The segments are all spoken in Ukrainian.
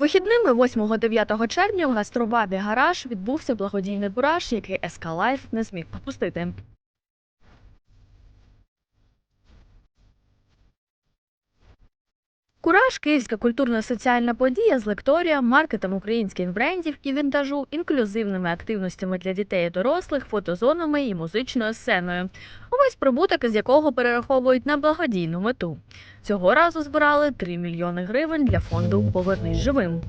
Вихідними 8-9 червня в гастробабі гараж відбувся благодійний бураж, який СК Лайф не зміг пропустити. Кураж київська культурно-соціальна подія з лекторія, маркетом українських брендів і вінтажу, інклюзивними активностями для дітей і дорослих, фотозонами і музичною сценою. Увесь прибуток з якого перераховують на благодійну мету. Цього разу збирали 3 мільйони гривень для фонду Повернись живим.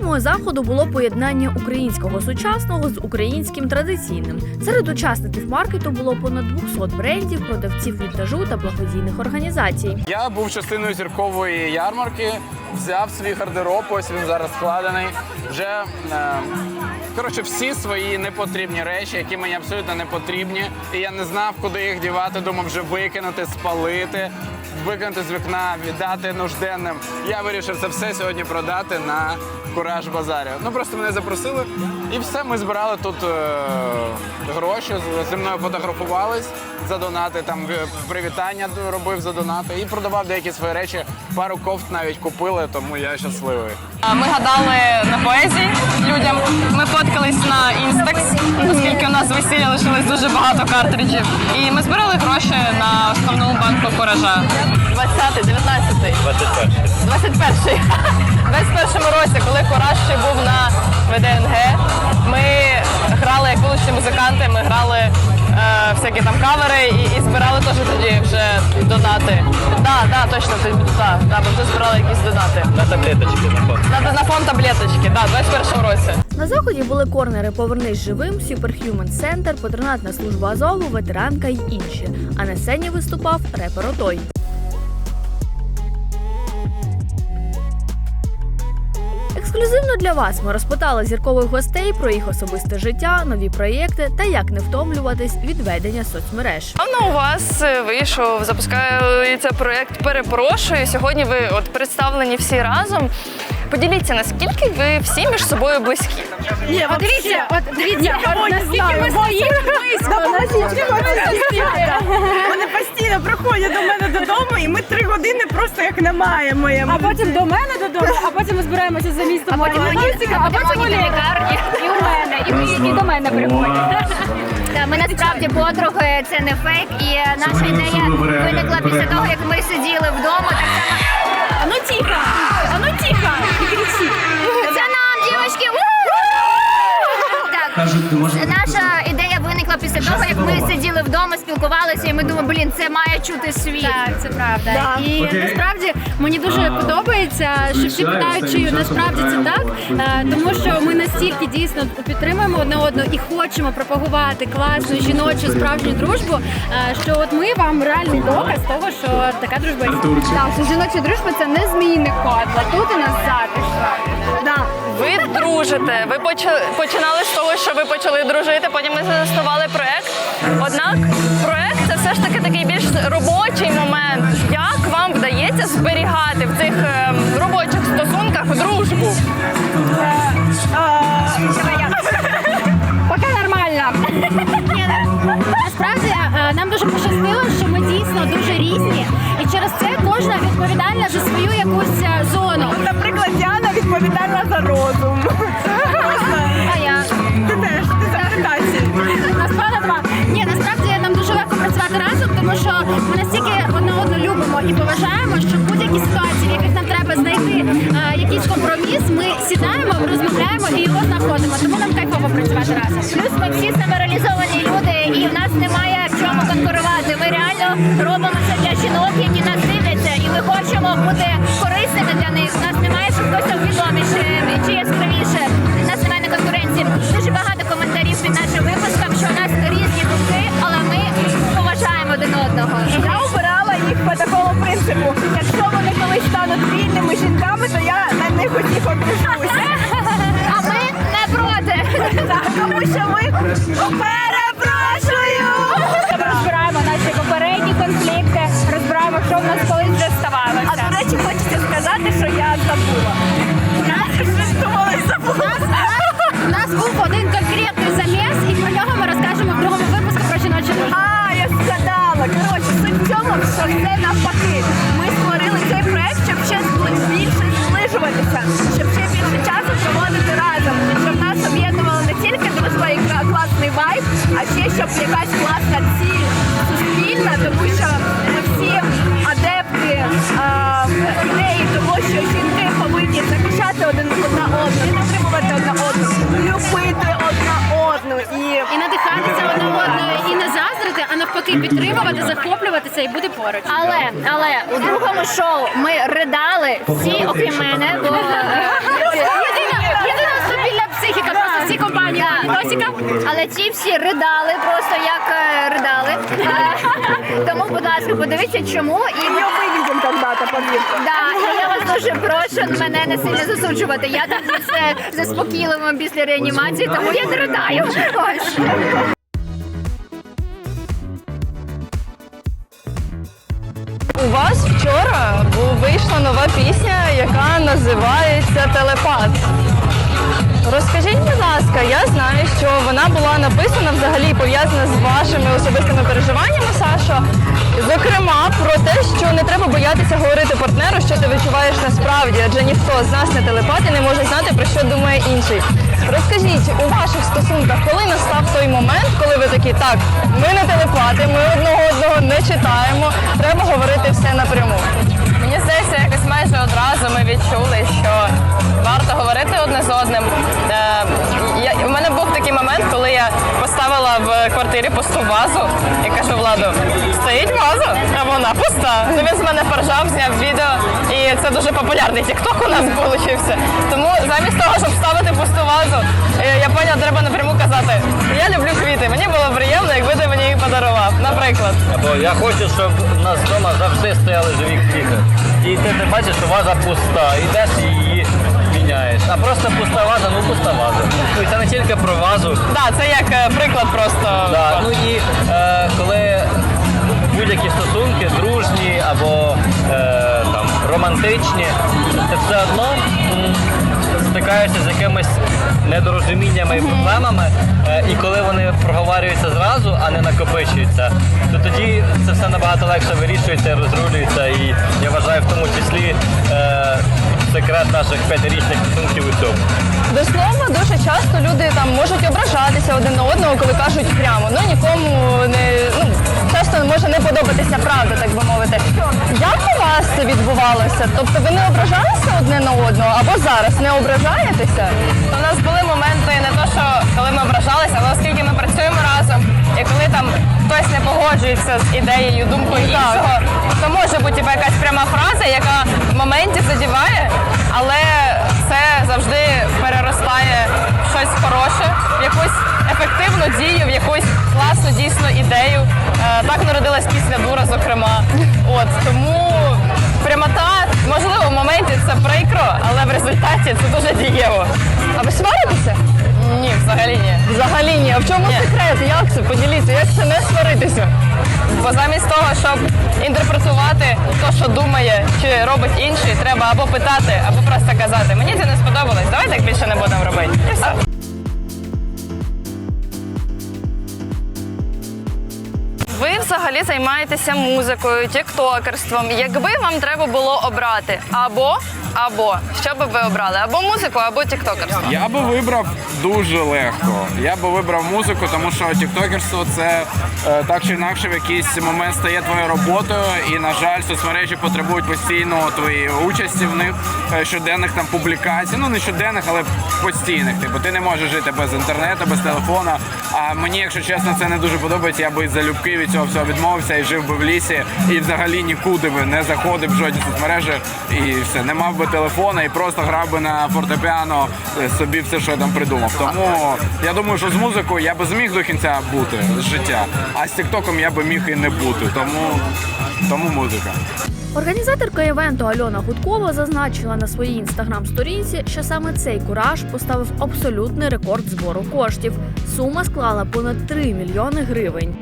Темою заходу було поєднання українського сучасного з українським традиційним. Серед учасників маркету було понад 200 брендів, продавців вінтажу та благодійних організацій. Я був частиною зіркової ярмарки, взяв свій гардероб, ось він зараз складений. Вже е, коротше, всі свої непотрібні речі, які мені абсолютно не потрібні. І я не знав, куди їх дівати. Думав вже викинути, спалити, викинути з вікна, віддати нужденним. Я вирішив це все сьогодні продати на кураж базарі. Ну просто мене запросили, і все. Ми збирали тут е, гроші. Зі мною фотографувались за донати. Там е, привітання робив за донати і продавав деякі свої речі. Пару кофт навіть купили, тому я щасливий. Ми гадали на поезії людям. Ми фоткались на інстакс, оскільки у нас весілля лишилось дуже багато картриджів. І ми збирали гроші на основну банку коража. 20-й, 19-й. 21-й. 21-й. В 21-му році, коли кораж ще був на ВДНГ, ми грали як вуличні музиканти, ми грали е, всякі там кавери і, і збирали теж тоді вже донати. Так, да, да, точно, тоді, да, да, ми вже збирали якісь донати. На таблеточки на фон. На, на фонд таблеточки, да, в 21 році. На заході були корнери Повернись живим, Superhuman Center, патронатна служба Азову, ветеранка й інші. А на сцені виступав репер Отой. Ексклюзивно для вас ми розпитали зіркових гостей про їх особисте життя, нові проєкти та як не втомлюватись від ведення соцмереж. Давно у вас е, вийшов, запускається проект Перепрошую. Сьогодні ви от представлені всі разом. Поділіться, наскільки ви всі між собою близькі? Ні, от дивіться, от дивіться, от наскільки ми близько. Вони постійно приходять до мене додому, і ми три години просто як немає моєму. А потім до мене додому, а потім ми збираємося за містом. А потім а потім у лікарні. І у мене, і, і, і до мене приходять. Та ми насправді подруги, це не фейк, і наша ідея виникла після того, як ми сиділи вдома. Так само А ну тихо! А ну тихо! Це нам, дівчатки! Наша ідея виникла після того, як ми сиділи вдома, спілкувалися, і ми думали, блін, це має чути світ. Так, це правда. І насправді мені дуже подобається, що всі питають, чи насправді це так, Е, тому що ми настільки дійсно підтримуємо одне одного і хочемо пропагувати класну жіночу справжню дружбу, е, що от ми вам реальний доказ того, що така дружба існує. Так, що жіноча дружба це не змійний код, а тут у нас затишно. Да. Ви дружите. Ви поча- починали з того, що ви почали дружити, потім ми заснували проект. Однак проект це все ж таки такий більш робочий момент. Як вам вдається зберігати в цих е, робочих стосунках дружбу? Поки нормально. Насправді е, нам дуже пощастило, що ми дійсно дуже різні, і через це кожна відповідальна за свою якусь е, зону. Бути корисними для них. У нас немає, що хтось там відоміше чи яскравіше. У нас немає на конкуренції. Дуже багато коментарів під нашим випуском, що у нас різні думки, але ми поважаємо один одного. Я обирала їх по такому принципу. Якщо вони колись стануть вільними жінками, то я на них усіх одружуся. А ми не проти. Тому що ми перепрошую. Ми створили цей проект, щоб ще більше зближуватися, щоб ще більше часу проводити разом, щоб нас об'єднувало не тільки дружба і класний вайб, а ще щоб якась класна ціль суспільна, тому що. А підтримувати, захоплюватися і бути поруч. Але але у другому шоу ми ридали всі, окрім мене, бо Єдина, стабільна психіка просто в цій компанії. Досіка. але ті всі ридали, просто як е, ридали. Е, Тому, будь ласка, подивіться, чому і ми вивеземо когда-то, повірте. Да, і я вас дуже прошу мене не сильно засуджувати. Я там все заспокійливо після реанімації, тому я не ридаю. Ось. Вийшла нова пісня, яка називається Телепат. Розкажіть, будь ласка, я знаю, що вона була написана взагалі пов'язана з вашими особистими переживаннями, Сашо. Зокрема, про те, що не треба боятися говорити партнеру, що ти відчуваєш насправді, адже ніхто з нас не телепат і не може знати, про що думає інший. Розкажіть, у ваших стосунках, коли настав той момент, коли ви такі, так, ми не телепати, ми одного одного не читаємо, треба говорити все напряму. Здається, якось майже одразу ми відчули, що варто говорити одне з одним. Е, у мене був такий момент, коли я поставила в квартирі пусту вазу і кажу Владу, стоїть ваза, а вона пуста. Ну, він з мене поржав, зняв відео, і це дуже популярний тікток у нас получився. Тому замість того, щоб ставити пусту вазу, е, я поняла, треба напряму казати, я люблю квіти, мені було приємно, якби ти подарував. Наприклад. Або я хочу, щоб в нас вдома завжди стояли живі квіти. І ти, ти бачиш, що ваза пуста, йдеш і її міняєш. А просто пуста ваза, ну пуста ваза. Ну і це не тільки про вазу. Так, це як е, приклад просто. Да. Ну і е, коли будь-які стосунки, дружні або е, там, романтичні, ти все одно м, стикаєшся з якимись недорозуміннями і проблемами, е, і коли вони проговорюються зразу, а не накопичуються, то тоді це все набагато легше вирішується, розрулюється. І я вважаю, в тому числі е, секрет наших п'ятирічних стосунків у цьому. До слова, дуже часто люди там можуть ображатися один на одного, коли кажуть прямо. Ну нікому не ну часто може не подобатися правда, так би мовити. Як у вас це відбувалося? Тобто ви не ображалися одне на одного або зараз не ображаєтеся? У нас були моменти не то, що коли ми ображалися, хтось не погоджується з ідеєю, думкою іншого, то може бути типу, якась пряма фраза, яка в моменті задіває, але це завжди переростає в щось хороше, в якусь ефективну дію, в якусь класну дійсно ідею. Е, Так народилась після дура, зокрема. От тому прямота, можливо, в моменті це прикро, але в результаті це дуже дієво. А ви сваритеся? Ні, взагалі ні. Взагалі ні. А в чому секрет? Як це? Поділіться, як це не сваритися? Бо замість того, щоб інтерпретувати те, що думає чи робить інший, треба або питати, або просто казати, мені це не сподобалось, давай так більше не будемо робити. І все. Ви взагалі займаєтеся музикою, тіктокерством. Якби вам треба було обрати або або що би ви обрали? Або музику, або тіктокерство. Я би вибрав дуже легко. Я би вибрав музику, тому що тіктокерство це е, так чи інакше в якийсь момент стає твоєю роботою, і на жаль, соцмережі потребують постійно твоєї участі в них, е, щоденних там публікацій. Ну не щоденних, але постійних. Типу, ти не можеш жити без інтернету, без телефона. А мені, якщо чесно, це не дуже подобається. Я би залюбки від цього всього відмовився і жив би в лісі, і взагалі нікуди би не заходив в жодні соцмережі, і все, не мав би телефона і просто грав би на фортепіано е, собі все, що я там придумав. Тому я думаю, що з музикою я би зміг до кінця бути з життя, а з Тіктоком я би міг і не бути. Тому, тому музика. Організаторка івенту Альона Гудкова зазначила на своїй інстаграм-сторінці, що саме цей кураж поставив абсолютний рекорд збору коштів. Сума склала понад 3 мільйони гривень.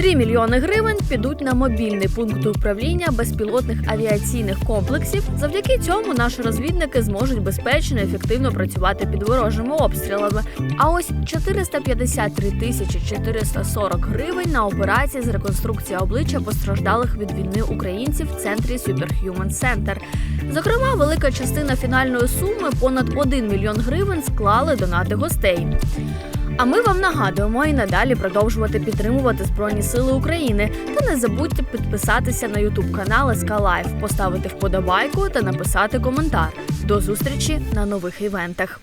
3 мільйони гривень підуть на мобільний пункт управління безпілотних авіаційних комплексів. Завдяки цьому наші розвідники зможуть безпечно і ефективно працювати під ворожими обстрілами. А ось 453 тисячі 440 гривень на операції з реконструкції обличчя постраждалих від війни українців в центрі Superhuman Center. Зокрема, велика частина фінальної суми понад 1 мільйон гривень склали донати гостей. А ми вам нагадуємо і надалі продовжувати підтримувати Збройні Сили України. Та не забудьте підписатися на Ютуб канал СК поставити вподобайку та написати коментар. До зустрічі на нових івентах.